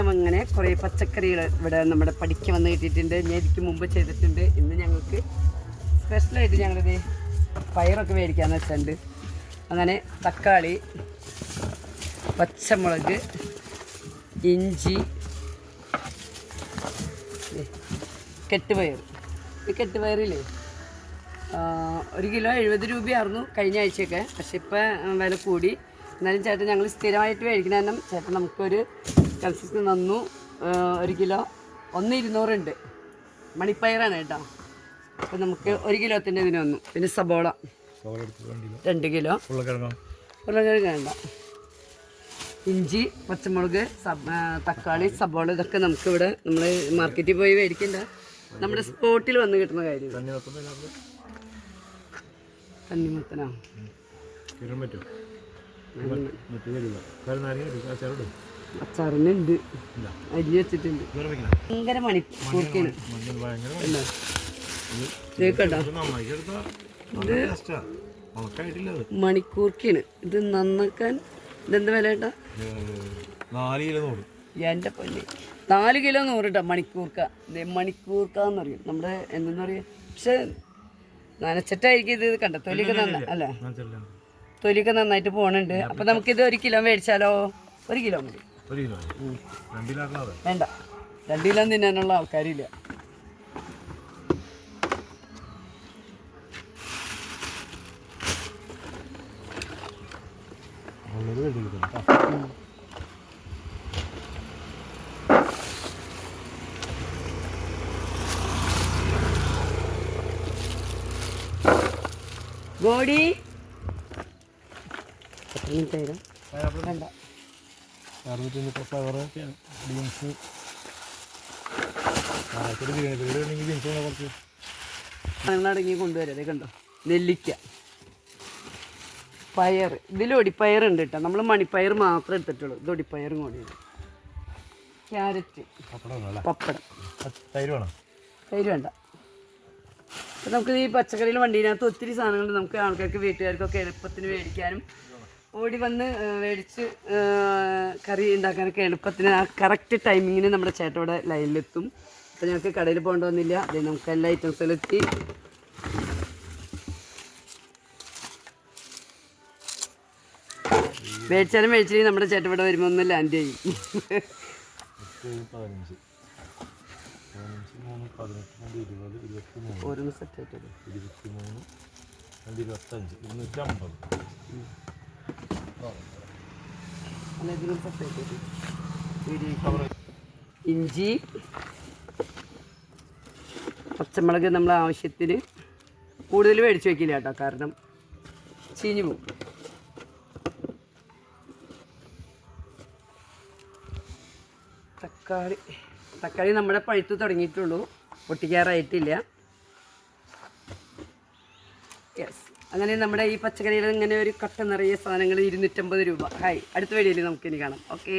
അങ്ങനെ കുറേ പച്ചക്കറികൾ ഇവിടെ നമ്മുടെ പഠിക്കാൻ വന്ന് കിട്ടിയിട്ടുണ്ട്. ഞാൻ ഇതിക്ക് മുമ്പ് ചെയ്തിട്ടുണ്ട്. ഇന്ന് ഞങ്ങൾക്ക് സ്പെഷ്യലായിട്ട് ഞങ്ങളിത് പയറൊക്കെ മേടിക്കാന്ന് വെച്ചിട്ടുണ്ട്. അങ്ങനെ തക്കാളി പച്ചമുളക് ഇഞ്ചി കെട്ടുപയർ. ഈ കെട്ടുപയറില്ലേ? ഒരു കിലോ എഴുപത് രൂപയായിരുന്നു കഴിഞ്ഞ ആഴ്ചയൊക്കെ. പക്ഷെ ഇപ്പം വില കൂടി. എന്നാലും ചേട്ടൻ ഞങ്ങൾ സ്ഥിരമായിട്ട് മേടിക്കുന്ന കാരണം ചേട്ടൻ നമുക്കൊരു കൺസിസ്റ്റൻ തന്നു ഒരു കിലോ. ഒന്ന് ഇരുന്നൂറുണ്ട്. മണിപ്പയറാണ് കേട്ടോ. അപ്പം നമുക്ക് ഒരു കിലോത്തിന്റെ ഇതിന് വന്നു. പിന്നെ സബോള. രണ്ട് കിലോ. ഉരുളക്കിഴങ്ങ്? വേണ്ട. ഇഞ്ചി പച്ചമുളക് സബ് തക്കാളി സബോള ഇതൊക്കെ നമുക്കിവിടെ നമ്മൾ മാർക്കറ്റിൽ പോയി മേടിക്കണ്ട. നമ്മുടെ സ്പോട്ടിൽ വന്ന് കിട്ടുന്ന കാര്യം. തണ്ണിമത്തനോ അച്ചാറിനുണ്ട് അരി വെച്ചിട്ടുണ്ട്. ഭയങ്കര മണി കൂർക്കാണ് കേട്ടോ മണിക്കൂർക്കാണ് ഇത് നന്നാക്കാൻ ഇതെന്ത് വില നൂറ്. എന്റെ പൊന്നെ. നാല് കിലോ നൂറ് കേട്ടോ മണിക്കൂർക്ക. മണിക്കൂർക്ക എന്ന് പറയും നമ്മുടെ എന്താ പറയുക പക്ഷെ നനച്ചിട്ടായിരിക്കും ഇത് കണ്ട തൊലിക്ക് നന്ന അല്ലേ? തൊലിക്ക് നന്നായിട്ട് പോണുണ്ട്. അപ്പൊ നമുക്കിത് ഒരു കിലോ മേടിച്ചാലോ? ഒരു കിലോ മതി. ഒരു കിലോ രണ്ടിലാക്കാതെ വേണ്ട. രണ്ടിലാന്ന് തിന്നാനുള്ള ആൾക്കാരില്ല. ഗോഡി. എത്ര മിനിറ്റ് ആയിരുന്നു വേണ്ട. അറുന്നൂറ്റി മുപ്പത് ഫ്ലവർ ബീൻസ് ആ ഇത്തിരി ബിരിയാണി ബിരിയാണി ബീൻസ് വേണം കുറച്ച്. സാധനങ്ങളടങ്ങി കൊണ്ടുവരാം. കണ്ടോ? നെല്ലിക്ക. പയർ. ഇതിൽ ഒടിപ്പയറുണ്ട് കേട്ടോ. നമ്മൾ മണിപ്പയർ മാത്രം എടുത്തിട്ടുള്ളൂ. ഇത് ഒടിപ്പയറും കൂടിയാണ് ക്യാരറ്റ്. പപ്പടം തൈര് വേണം? തൈര് വേണ്ട. അപ്പം നമുക്ക് ഈ പച്ചക്കറിയിൽ വണ്ടീനകത്ത് ഒത്തിരി സാധനങ്ങൾ നമുക്ക് ആൾക്കാർക്ക് വീട്ടുകാർക്കൊക്കെ എളുപ്പത്തിന് മേടിക്കാനും ഓടി വന്ന് മേടിച്ച് കറി ഉണ്ടാക്കാനൊക്കെ എളുപ്പത്തിന് ആ കറക്റ്റ് ടൈമിങ്ങിന് നമ്മുടെ ചേട്ടോടെ ഇവിടെ ലൈനിലെത്തും. അപ്പം ഞങ്ങൾക്ക് കടയിൽ പോകേണ്ട വന്നില്ല. അതെ നമുക്ക് എല്ലാ ഐറ്റംസും എത്തി. മേടിച്ചാലും മേടിച്ചില്ലെങ്കിൽ നമ്മുടെ ചേട്ടൻ ഇവിടെ വരുമ്പോൾ ഒന്ന് ലാൻഡ് ചെയ്യും. ഓരോന്ന് സെറ്റ് ആയിട്ട് ഇരുപത്തി മൂന്ന് ഇരുപത്തഞ്ച് ഇരുന്നൂറ്റി അമ്പത് അല്ല, ഇതിനും separate ആയിട്ട്. ഒരു ഇഞ്ചി പച്ചമുളക് നമ്മൾ ആവശ്യത്തിന് കൂടുതൽ മേടിച്ച് വെക്കില്ല കേട്ടോ കാരണം ചീഞ്ഞു പോകും. തക്കാളി തക്കാളി നമ്മുടെ പഴുത്ത് തുടങ്ങിയിട്ടുള്ളൂ പൊട്ടിക്കാറായിട്ടില്ല. അങ്ങനെ നമ്മുടെ ഈ പച്ചക്കറിയിൽ ഇങ്ങനെ ഒരു കട്ട നിറയെ സാധനങ്ങൾ ഇരുന്നൂറ്റമ്പത് രൂപ. ഹായ് അടുത്ത വീഡിയോയിൽ നമുക്ക് ഇനി കാണാം. ഓക്കെ